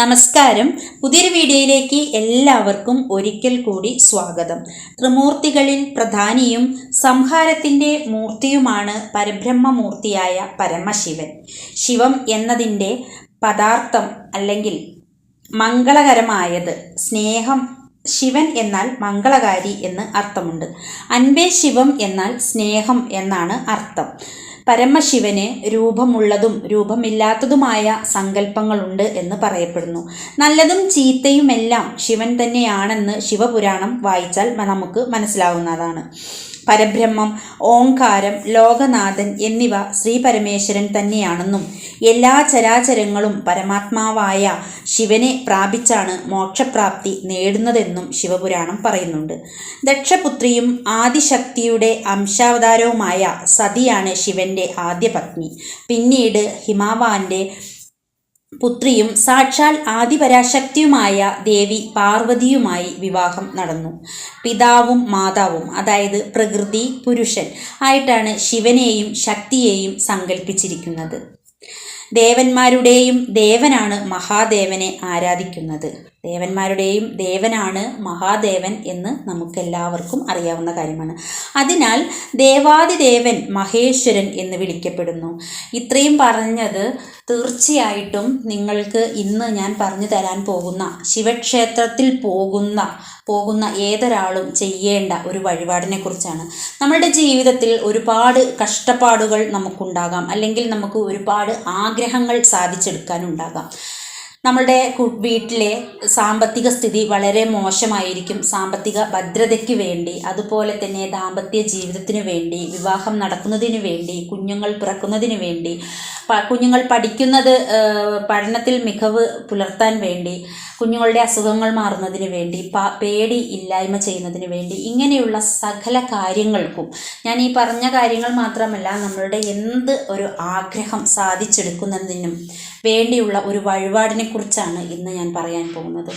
നമസ്കാരം. പുതിയൊരു വീഡിയോയിലേക്ക് എല്ലാവർക്കും ഒരിക്കൽ കൂടി സ്വാഗതം. ത്രിമൂർത്തികളിൽ പ്രധാനിയും സംഹാരത്തിന്റെ മൂർത്തിയുമാണ് പരബ്രഹ്മമൂർത്തിയായ പരമശിവൻ. ശിവം എന്നതിന്റെ പദാർത്ഥം അല്ലെങ്കിൽ മംഗളകരമായത് സ്നേഹം ശിവൻ എന്നാൽ മംഗളകാരി എന്ന് അർത്ഥമുണ്ട്. അൻപേ ശിവം എന്നാൽ സ്നേഹം എന്നാണ് അർത്ഥം. പരമശിവന് രൂപമുള്ളതും രൂപമില്ലാത്തതുമായ സങ്കല്പങ്ങളുണ്ട് എന്ന് പറയപ്പെടുന്നു. നല്ലതും ചീത്തയുമെല്ലാം ശിവൻ തന്നെയാണെന്ന് ശിവപുരാണം വായിച്ചാൽ നമുക്ക് മനസ്സിലാവുന്നതാണ്. പരബ്രഹ്മം ഓംകാരം ലോകനാഥൻ എന്നിവ ശ്രീ പരമേശ്വരൻ തന്നെയാണെന്നും എല്ലാ ചരാചരങ്ങളും പരമാത്മാവായ ശിവനെ പ്രാപിച്ചാണ് മോക്ഷപ്രാപ്തി നേടുന്നതെന്നും ശിവപുരാണം പറയുന്നുണ്ട്. ദക്ഷപുത്രിയും ആദിശക്തിയുടെ അംശാവതാരവുമായ സതിയാണ് ശിവന്റെ ആദ്യ പത്നി പിന്നീട് ഹിമാവാന്റെ പുത്രിയും സാക്ഷാൽ ആദിപരാശക്തിയുമായ ദേവി പാർവതിയുമായി വിവാഹം നടന്നു. പിതാവും മാതാവും അതായത് പ്രകൃതി പുരുഷൻ ആയിട്ടാണ് ശിവനെയും ശക്തിയെയും സങ്കല്പിച്ചിരിക്കുന്നത് ദേവന്മാരുടെയും ദേവനാണ് മഹാദേവനെ ആരാധിക്കുന്നത്. ദേവന്മാരുടെയും ദേവനാണ് മഹാദേവൻ എന്ന് നമുക്കെല്ലാവർക്കും അറിയാവുന്ന കാര്യമാണ്. അതിനാൽ ദേവാദിദേവൻ മഹേശ്വരൻ എന്ന് വിളിക്കപ്പെടുന്നു. ഇത്രയും പറഞ്ഞത് തീർച്ചയായിട്ടും നിങ്ങൾക്ക് ഇന്ന് ഞാൻ പറഞ്ഞു തരാൻ പോകുന്ന ശിവക്ഷേത്രത്തിൽ പോകുന്ന പോകുന്ന ഏതൊരാളും ചെയ്യേണ്ട ഒരു വഴിപാടിനെ കുറിച്ചാണ് നമ്മുടെ ജീവിതത്തിൽ ഒരുപാട് കഷ്ടപ്പാടുകൾ നമുക്കുണ്ടാകാം. അല്ലെങ്കിൽ നമുക്ക് ഒരുപാട് ആഗ്രഹങ്ങൾ സാധിച്ചെടുക്കാനുണ്ടാകാം. നമ്മളുടെ വീട്ടിലെ സാമ്പത്തിക സ്ഥിതി വളരെ മോശമായിരിക്കും. സാമ്പത്തിക ഭദ്രതയ്ക്ക് വേണ്ടി അതുപോലെ തന്നെ ദാമ്പത്യ ജീവിതത്തിന് വേണ്ടി വിവാഹം നടക്കുന്നതിന് വേണ്ടി കുഞ്ഞുങ്ങൾ പിറക്കുന്നതിന് വേണ്ടി കുഞ്ഞുങ്ങൾ പഠിക്കുന്നത് പഠനത്തിൽ മികവ് പുലർത്താൻ വേണ്ടി കുഞ്ഞുങ്ങളുടെ അസുഖങ്ങൾ മാറുന്നതിന് വേണ്ടി പേടി ഇല്ലായ്മ ചെയ്യുന്നതിന് വേണ്ടി ഇങ്ങനെയുള്ള സകല കാര്യങ്ങൾക്കും ഞാൻ ഈ പറഞ്ഞ കാര്യങ്ങൾ മാത്രമല്ല നമ്മളുടെ എന്ത് ഒരു ആഗ്രഹം സാധിച്ചെടുക്കുന്നതിനും വേണ്ടിയുള്ള ഒരു വഴിപാടിനെ കുറിച്ചാണ് ഇന്ന് ഞാൻ പറയാൻ പോകുന്നത്.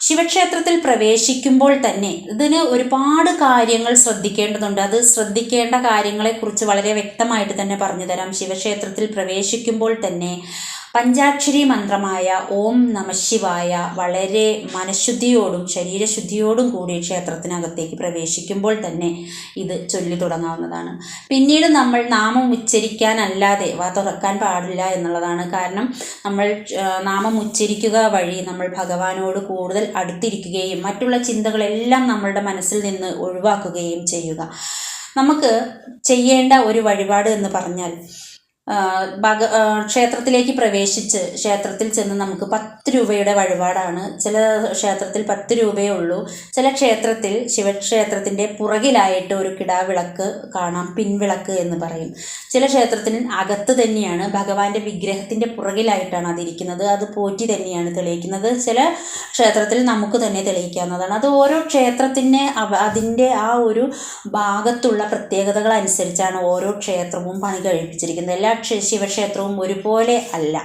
ശിവക്ഷേത്രത്തിൽ പ്രവേശിക്കുമ്പോൾ തന്നെ ഇതിന് ഒരുപാട് കാര്യങ്ങൾ ശ്രദ്ധിക്കേണ്ടതുണ്ട്. അത് ശ്രദ്ധിക്കേണ്ട കാര്യങ്ങളെക്കുറിച്ച് വളരെ വ്യക്തമായിട്ട് തന്നെ പറഞ്ഞു തരാം. ശിവക്ഷേത്രത്തിൽ പ്രവേശിക്കുമ്പോൾ തന്നെ പഞ്ചാക്ഷരി മന്ത്രമായ ഓം നമശിവായ വളരെ മനഃശുദ്ധിയോടും ശരീരശുദ്ധിയോടും കൂടി ക്ഷേത്രത്തിനകത്തേക്ക് പ്രവേശിക്കുമ്പോൾ തന്നെ ഇത് ചൊല്ലി തുടങ്ങാവുന്നതാണ്. പിന്നീട് നമ്മൾ നാമം ഉച്ചരിക്കാനല്ലാതെ വാ തുറക്കാൻ പാടില്ല എന്നുള്ളതാണ്. കാരണം നമ്മൾ നാമം ഉച്ചരിക്കുക വഴി നമ്മൾ ഭഗവാനോട് കൂടുതൽ അടുത്തിരിക്കുകയും മറ്റുള്ള ചിന്തകളെല്ലാം നമ്മളുടെ മനസ്സിൽ നിന്ന് ഒഴിവാക്കുകയും ചെയ്യുക. നമുക്ക് ചെയ്യേണ്ട ഒരു വഴിപാട് എന്ന് പറഞ്ഞാൽ ഭഗ ക്ഷേത്രത്തിലേക്ക് പ്രവേശിച്ച് ക്ഷേത്രത്തിൽ ചെന്ന് നമുക്ക് പത്ത് രൂപയുടെ വഴിപാടാണ്. ചില ക്ഷേത്രത്തിൽ പത്ത് രൂപയേ ഉള്ളൂ. ചില ക്ഷേത്രത്തിൽ ശിവക്ഷേത്രത്തിന്റെ പുറകിലായിട്ട് ഒരു കിടാവിളക്ക് കാണാം പിൻവിളക്ക് എന്ന് പറയും. ചില ക്ഷേത്രത്തിന് അകത്ത് തന്നെയാണ് ഭഗവാന്റെ വിഗ്രഹത്തിന്റെ പുറകിലായിട്ടാണ് അതിരിക്കുന്നത്. അത് പോറ്റി തന്നെയാണ് തെളിയിക്കുന്നത്. ചില ക്ഷേത്രത്തിൽ നമുക്ക് തന്നെ തെളിയിക്കാവുന്നതാണ്. അത് ഓരോ ക്ഷേത്രത്തിന്റെ അതിന്റെ ആ ഒരു ഭാഗത്തുള്ള പ്രത്യേകതകൾ അനുസരിച്ചാണ് ഓരോ ക്ഷേത്രവും പണി കഴിപ്പിച്ചിരിക്കുന്നത്. എല്ലാ ശിവക്ഷേത്രവും ഒരുപോലെ അല്ല.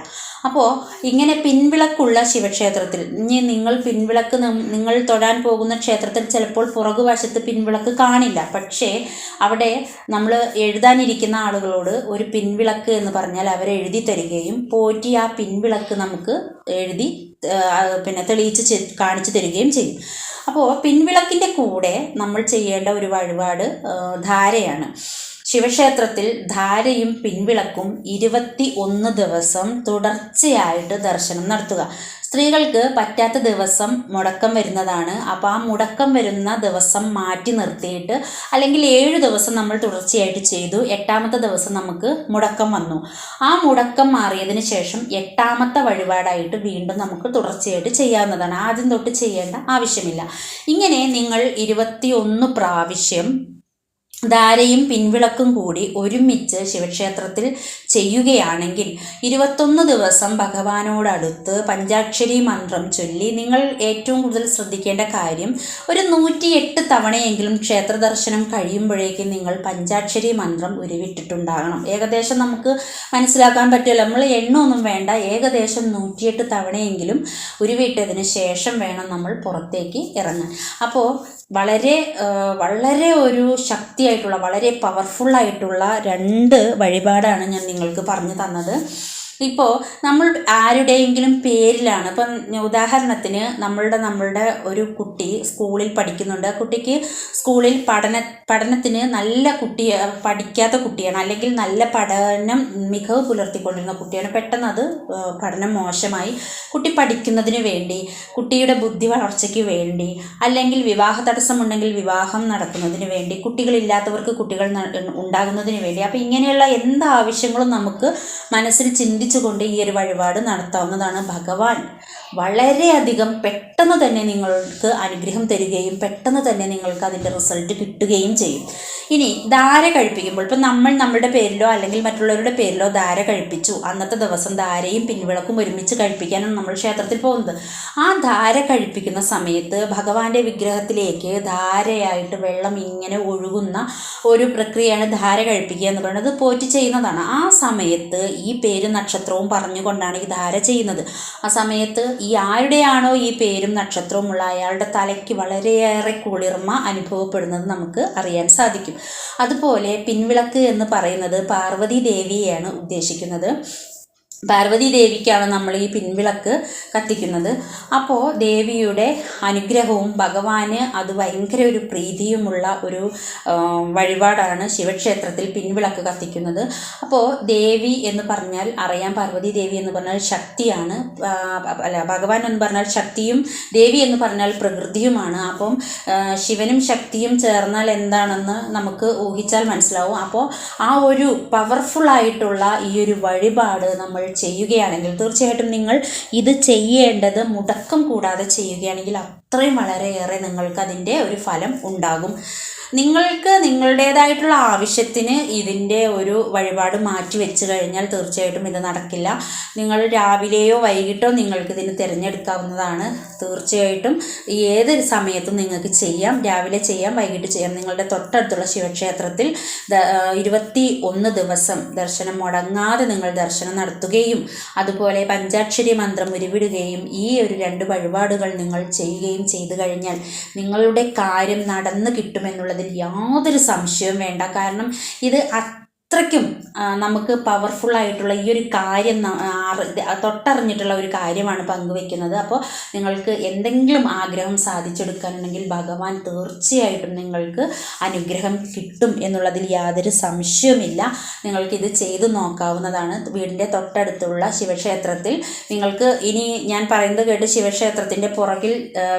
അപ്പോൾ ഇങ്ങനെ പിൻവിളക്കുള്ള ശിവക്ഷേത്രത്തിൽ ഇനി നിങ്ങൾ പിൻവിളക്ക് നിങ്ങൾ തൊടാൻ പോകുന്ന ക്ഷേത്രത്തിൽ ചിലപ്പോൾ പുറകുവശത്ത് പിൻവിളക്ക് കാണില്ല. പക്ഷേ അവിടെ നമ്മൾ എഴുതാനിരിക്കുന്ന ആളുകളോട് ഒരു പിൻവിളക്ക് എന്ന് പറഞ്ഞാൽ അവർ എഴുതി തരികയും പോറ്റി ആ പിൻവിളക്ക് നമുക്ക് എഴുതി പിന്നെ തെളിയിച്ച് കാണിച്ചു തരികയും ചെയ്യും. അപ്പോൾ പിൻവിളക്കിന്റെ കൂടെ നമ്മൾ ചെയ്യേണ്ട ഒരു വഴിപാട് ധാരയാണ്. ശിവക്ഷേത്രത്തിൽ ധാരയും പിൻവിളക്കും ഇരുപത്തി ഒന്ന് ദിവസം തുടർച്ചയായിട്ട് ദർശനം നടത്തുക. സ്ത്രീകൾക്ക് പറ്റാത്ത ദിവസം മുടക്കം വരുന്നതാണ്. അപ്പോൾ ആ മുടക്കം വരുന്ന ദിവസം മാറ്റി നിർത്തിയിട്ട് അല്ലെങ്കിൽ ഏഴ് ദിവസം നമ്മൾ തുടർച്ചയായിട്ട് ചെയ്തു. എട്ടാമത്തെ ദിവസം നമുക്ക് മുടക്കം വന്നു. ആ മുടക്കം മാറിയതിന് ശേഷം എട്ടാമത്തെ വഴിപാടായിട്ട് വീണ്ടും നമുക്ക് തുടർച്ചയായിട്ട് ചെയ്യാവുന്നതാണ്. ആദ്യം തൊട്ട് ചെയ്യേണ്ട ആവശ്യമില്ല. ഇങ്ങനെ നിങ്ങൾ ഇരുപത്തി പ്രാവശ്യം ധാരയും പിൻവിളക്കും കൂടി ഒരുമിച്ച് ശിവക്ഷേത്രത്തിൽ ചെയ്യുകയാണെങ്കിൽ ഇരുപത്തൊന്ന് ദിവസം ഭഗവാനോടടുത്ത് പഞ്ചാക്ഷരി മന്ത്രം ചൊല്ലി നിങ്ങൾ ഏറ്റവും കൂടുതൽ ശ്രദ്ധിക്കേണ്ട കാര്യം ഒരു നൂറ്റിയെട്ട് തവണയെങ്കിലും ക്ഷേത്ര ദർശനം കഴിയുമ്പോഴേക്കും നിങ്ങൾ പഞ്ചാക്ഷരി മന്ത്രം ഉരുവിട്ടിട്ടുണ്ടാകണം. ഏകദേശം നമുക്ക് മനസ്സിലാക്കാൻ പറ്റില്ല നമ്മൾ എണ്ണമൊന്നും വേണ്ട. ഏകദേശം നൂറ്റിയെട്ട് തവണയെങ്കിലും ഉരുവിട്ടതിന് ശേഷം വേണം നമ്മൾ പുറത്തേക്ക് ഇറങ്ങാൻ. അപ്പോൾ വളരെ വളരെ ഒരു ശക്തിയായിട്ടുള്ള വളരെ പവർഫുള്ളായിട്ടുള്ള രണ്ട് വഴിപാടാണ് ഞാൻ നിങ്ങൾക്ക് പറഞ്ഞു തന്നത്. ഇപ്പോൾ നമ്മൾ ആരുടെയെങ്കിലും പേരിലാണ്. ഇപ്പം ഉദാഹരണത്തിന് നമ്മളുടെ നമ്മളുടെ ഒരു കുട്ടി സ്കൂളിൽ പഠിക്കുന്നുണ്ട്. കുട്ടിക്ക് സ്കൂളിൽ പഠന പഠനത്തിന് നല്ല കുട്ടി പഠിക്കാത്ത കുട്ടിയാണ്. അല്ലെങ്കിൽ നല്ല പഠനം മികവ് പുലർത്തിക്കൊണ്ടിരുന്ന കുട്ടിയാണ്. പെട്ടെന്ന് അത് പഠനം മോശമായി. കുട്ടി പഠിക്കുന്നതിന് വേണ്ടി കുട്ടിയുടെ ബുദ്ധി വളർച്ചയ്ക്ക് വേണ്ടി അല്ലെങ്കിൽ വിവാഹ തടസ്സമുണ്ടെങ്കിൽ വിവാഹം നടക്കുന്നതിന് വേണ്ടി കുട്ടികളില്ലാത്തവർക്ക് കുട്ടികൾ ഉണ്ടാകുന്നതിന് വേണ്ടി. അപ്പോൾ ഇങ്ങനെയുള്ള എന്ത് ആവശ്യങ്ങളും നമുക്ക് മനസ്സിൽ ചിന്തിച്ചുകൊണ്ട് ഈ ഒരു വഴിപാട് നടത്താവുന്നതാണ് ഭഗവാൻ. വളരെയധികം പെട്ടെന്ന് തന്നെ നിങ്ങൾക്ക് അനുഗ്രഹം തരികയും പെട്ടെന്ന് തന്നെ നിങ്ങൾക്ക് അതിന്റെ റിസൾട്ട് കിട്ടുകയും ചെയ്യും. ഇനി ധാര കഴിപ്പിക്കുമ്പോൾ ഇപ്പം നമ്മൾ നമ്മുടെ പേരിലോ അല്ലെങ്കിൽ മറ്റുള്ളവരുടെ പേരിലോ ധാര കഴിപ്പിച്ചു. അന്നത്തെ ദിവസം ധാരയും പിൻവിളക്കും ഒരുമിച്ച് കഴിപ്പിക്കാനാണ് നമ്മൾ ക്ഷേത്രത്തിൽ പോകുന്നത്. ആ ധാര കഴിപ്പിക്കുന്ന സമയത്ത് ഭഗവാന്റെ വിഗ്രഹത്തിലേക്ക് ധാരയായിട്ട് വെള്ളം ഇങ്ങനെ ഒഴുകുന്ന ഒരു പ്രക്രിയയാണ് ധാര കഴിപ്പിക്കുക എന്ന് പറയുന്നത്. പോറ്റി ചെയ്യുന്നതാണ്. ആ സമയത്ത് ഈ പേരും നക്ഷത്രവും പറഞ്ഞുകൊണ്ടാണ് ഈ ധാര ചെയ്യുന്നത്. ആ സമയത്ത് ഈ ആരുടെയാണോ ഈ പേരും നക്ഷത്രവും ഉള്ള അയാളുടെ തലയ്ക്ക് വളരെയേറെ കുളിർമ അനുഭവപ്പെടുന്നത് നമുക്ക് അറിയാൻ സാധിക്കും. അതുപോലെ പിൻവിളക്ക് എന്ന് പറയുന്നത് പാർവതി ദേവിയെയാണ് ഉദ്ദേശിക്കുന്നത്. പാർവതി ദേവിക്കാണ് നമ്മൾ ഈ പിൻവിളക്ക് കത്തിക്കുന്നത്. അപ്പോൾ ദേവിയുടെ അനുഗ്രഹവും ഭഗവാന് അത് ഭയങ്കര ഒരു പ്രീതിയുമുള്ള ഒരു വഴിപാടാണ് ശിവക്ഷേത്രത്തിൽ പിൻവിളക്ക് കത്തിക്കുന്നത്. അപ്പോൾ ദേവി എന്ന് പറഞ്ഞാൽ അറിയാം പാർവതി ദേവി എന്ന് പറഞ്ഞാൽ ശക്തിയാണ്. അല്ല ഭഗവാൻ എന്ന് പറഞ്ഞാൽ ശക്തിയും ദേവി എന്ന് പറഞ്ഞാൽ പ്രകൃതിയുമാണ്. അപ്പം ശിവനും ശക്തിയും ചേർന്നാൽ എന്താണെന്ന് നമുക്ക് ഊഹിച്ചാൽ മനസ്സിലാവും. അപ്പോൾ ആ ഒരു പവർഫുൾ ആയിട്ടുള്ള ഈ ഒരു വഴിപാട് നമ്മൾ ചെയ്യുകയാണെങ്കിൽ തീർച്ചയായിട്ടും നിങ്ങൾ ഇത് ചെയ്യേണ്ടത് മുടക്കം കൂടാതെ ചെയ്യുകയാണെങ്കിൽ അത്രയും വളരെയേറെ നിങ്ങൾക്ക് അതിന്റെ ഒരു ഫലം ഉണ്ടാകും. നിങ്ങൾക്ക് നിങ്ങളുടേതായിട്ടുള്ള ആവശ്യത്തിന് ഇതിന്റെ ഒരു വഴിപാട് മാറ്റി വെച്ച് കഴിഞ്ഞാൽ തീർച്ചയായിട്ടും ഇത് നടക്കില്ല. നിങ്ങൾ രാവിലെയോ വൈകിട്ടോ നിങ്ങൾക്ക് ഇതിന് തിരഞ്ഞെടുക്കാവുന്നതാണ്. തീർച്ചയായിട്ടും ഏത് സമയത്തും നിങ്ങൾക്ക് ചെയ്യാം. രാവിലെ ചെയ്യാം വൈകിട്ട് ചെയ്യാം. നിങ്ങളുടെ തൊട്ടടുത്തുള്ള ശിവക്ഷേത്രത്തിൽ ഇരുപത്തി ഒന്ന് ദിവസം ദർശനം മുടങ്ങാതെ നിങ്ങൾ ദർശനം നടത്തുകയും അതുപോലെ പഞ്ചാക്ഷരി മന്ത്രം ഉരുവിടുകയും ഈ ഒരു രണ്ട് വഴിപാടുകൾ നിങ്ങൾ ചെയ്യുകയും ചെയ്തു കഴിഞ്ഞാൽ നിങ്ങളുടെ കാര്യം നടന്നു കിട്ടുമെന്നുള്ളതിൽ യാതൊരു സംശയവും വേണ്ട. കാരണം ഇത് അത്രയ്ക്കും നമുക്ക് പവർഫുൾ ആയിട്ടുള്ള ഈ ഒരു കാര്യം തൊട്ടറിഞ്ഞിട്ടുള്ള ഒരു കാര്യമാണ് പങ്കുവെക്കുന്നത്. അപ്പോൾ നിങ്ങൾക്ക് എന്തെങ്കിലും ആഗ്രഹം സാധിച്ചെടുക്കാനുണ്ടെങ്കിൽ ഭഗവാൻ തീർച്ചയായിട്ടും നിങ്ങൾക്ക് അനുഗ്രഹം കിട്ടും എന്നുള്ളതിൽ യാതൊരു സംശയവുമില്ല. നിങ്ങൾക്കിത് ചെയ്തു നോക്കാവുന്നതാണ്. വീടിന്റെ തൊട്ടടുത്തുള്ള ശിവക്ഷേത്രത്തിൽ നിങ്ങൾക്ക് ഇനി ഞാൻ പറയുന്നത് കേട്ട് ശിവക്ഷേത്രത്തിന്റെ പുറകിൽ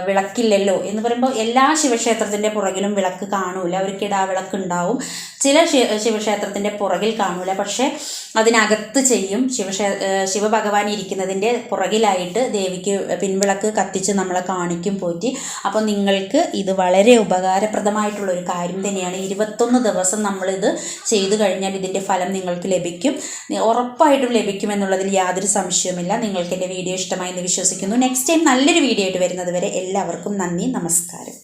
വിളക്കില്ലല്ലോ എന്ന് പറയുമ്പോൾ എല്ലാ ശിവക്ഷേത്രത്തിന്റെ പുറകിലും വിളക്ക് കാണൂല. ഒരു കിടാവിളക്ക് ഉണ്ടാവും ചില ശിവക്ഷേത്രത്തിന്റെ പുറകിൽ കാണൂല. പക്ഷേ അതിനകത്ത് ചെയ്യും. ശിവക്ഷേ ശിവഭഗവാൻ ഇരിക്കുന്നതിന്റെ പുറകിലായിട്ട് ദേവിക്ക് പിൻവിളക്ക് കത്തിച്ച് നമ്മളെ കാണിക്കും പോറ്റി. അപ്പോൾ നിങ്ങൾക്ക് ഇത് വളരെ ഉപകാരപ്രദമായിട്ടുള്ള ഒരു കാര്യം തന്നെയാണ്. ഇരുപത്തൊന്ന് ദിവസം നമ്മളിത് ചെയ്തു കഴിഞ്ഞാൽ ഇതിന്റെ ഫലം നിങ്ങൾക്ക് ലഭിക്കും. ഉറപ്പായിട്ടും ലഭിക്കുമെന്നുള്ളതിൽ യാതൊരു സംശയവുമില്ല. നിങ്ങൾക്ക് എന്റെ വീഡിയോ ഇഷ്ടമായി എന്ന് വിശ്വസിക്കുന്നു. നെക്സ്റ്റ് ടൈം നല്ലൊരു വീഡിയോ ആയിട്ട് വരുന്നത് വരെ എല്ലാവർക്കും നന്ദി നമസ്കാരം.